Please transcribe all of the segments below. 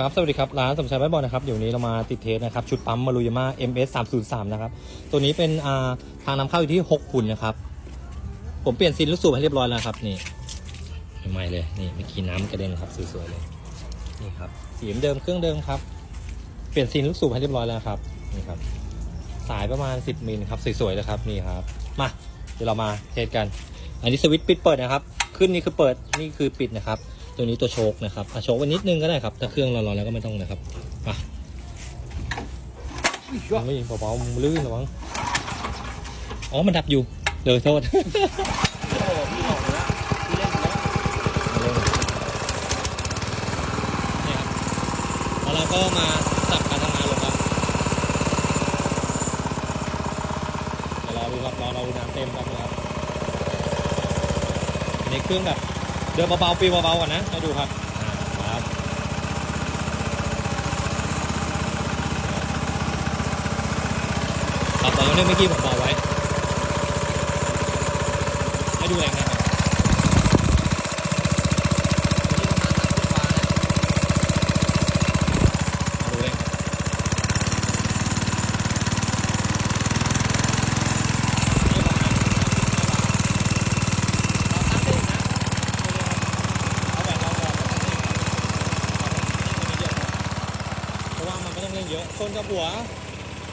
ครับ สวัสดีครับ ร้านสมชายไว้บอลนะครับ อยู่นี้เรามาติดเทสนะครับ ชุดปั๊มมารุยาม่า MS 3 0 3นะครับ ตัวนี้เป็นอ่าทางนำเข้าอยู่ที่6ขุนนะครับ ผมเปลี่ยนซินลูกสูบให้เรียบร้อยแล้วครับ นี่ใหม่เลย นี่เมื่อกี้น้ำกระเด็นครับ สวยๆเลย นี่ครับ สีเดิมเครื่องเดิมครับ เปลี่ยนซินลูกสูบให้เรียบร้อยแล้วครับ นี่ครับ สายประมาณ 10มิลครับ สวยๆเลยครับ นี่ครับ มา เดี๋ยวเรามาเทสกัน อันนี้สวิตช์ปิดเปิดนะครับ ขึ้นนี่คือเปิด นี่คือปิดนะครับ ตัวนี้ตัวโชคนะครับอะโชคไว้นิดนึงก็ได้ครับ ถ้าเครื่องร้อนๆแล้วก็ไม่ต้องนะครับมาไม่เบาๆมันลื่นระวังอ๋อ มันดับอยู่เดี๋ยวโทษโอ้พี่บอกแล้วพี่เล่นแล้วนี่ครับแล้วเราก็มาสับการทำงานลงครับเดี๋ยวรอดูครับรอเราดูน้ำเต็มครับนะครับอันนี้เครื่องแบบ เดินเบาๆปีเบาๆก่อนนะให้ดูครับครับปรับตอเนื่องเมื่อกี้ผมบอกไว้ให้ดูแรงนะครับดูแรงเพราะว่ามันไม่ ต้องเล่นเยอะต้นกระบัว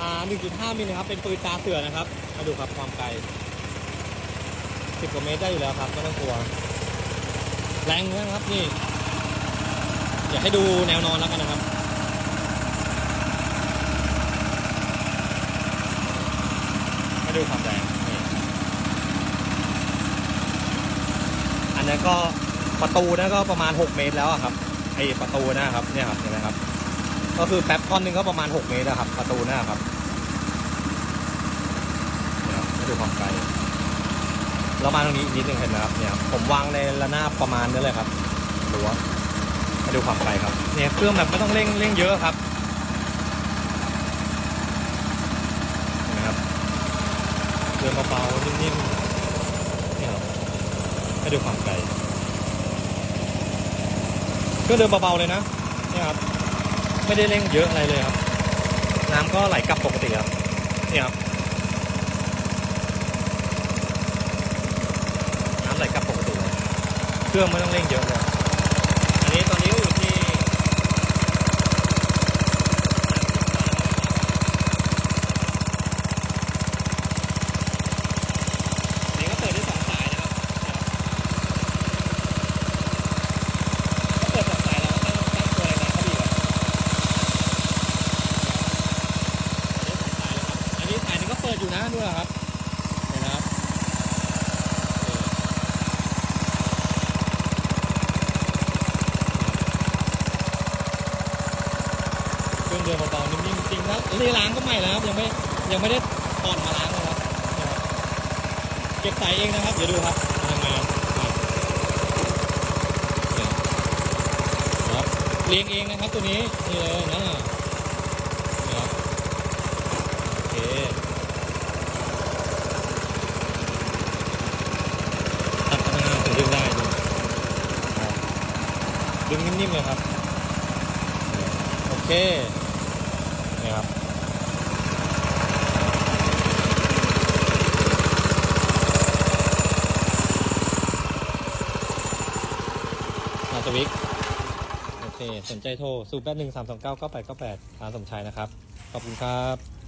อ่า1.5มิลนะครับ เป็นปืนตาเสือนะครับ มาดูครับความไกลสิบกว่าเมตรได้อยู่แล้วครับไม่ต้องกลัว แรงนะครับนี่ อยากให้ดูแนวนอนแล้วกันนะครับให้ดูความแรงนี่อันนี้ก็ประตูนะก็ประมาณ 6 เมตรแล้วครับไอประตูนะครับเนี่ยครับเห็นไหมครับ ก็คือแป๊บท่อนหนึงก็ประมาณ 6 เมตรนะครับ ประตูนะครับเนี่ยครับให้ดูความไกลแล้วมาตรงนี้อีกนิดนึงเห็นไหมครับเนี่ยผมวางในระนาบประมาณนี้เลยครับรั้วมาดูความไกลครับเนี่ยเครื่องแบบไม่ต้องเร่งเร่งเยอะครับเห็นไหมครับเดินเบาๆนิ่มๆเนี่ยครับให้ดูความไกลเครื่องเดินเบาๆเลยนะเนี่ยครับ ไม่ได้เร่งเยอะอะไรเลยครับ น้ำก็ไหลกลับปกติครับเนี่ยครับน้ำไหลกลับปกติเครื่องไม่ต้องเร่งเยอะเลย อันนี้ตอนนี้ก็อยู่ที่นี่ก็เปิดได้สองสายนะครับก็เปิดสองสายแล้วตั้งตั้งตัวแรงๆเข้าดีกว่าอันนี้สองสายแล้วครับ อันนี้สายหนึงก็ เปิดอยู่นะด้วยครับเห็นนะครับเครื่องเดินเบาๆนิ่มๆจริงครับนี่ล้างก็ใหม่แล้วครับยังไม่ยังไม่ได้ถอดมาล้างเลยครับเนี่ยครับเก็บสายเองนะครับเดี๋ยวดูครับทำไงครับเนี่ยครับเลี้ยงเองนะครับตัวนี้นี่เลยนะนี่ครับโอเคตัดข้างหน้าถึงดึงได้ดูครับ ดึงนิ่มๆเลยครับ โอเค นี่ครับมาสวิกโอเค สนใจโทร 0 8 1 3 2 9 9 8 9 8ร้านสมชายนะครับ ขอบคุณครับ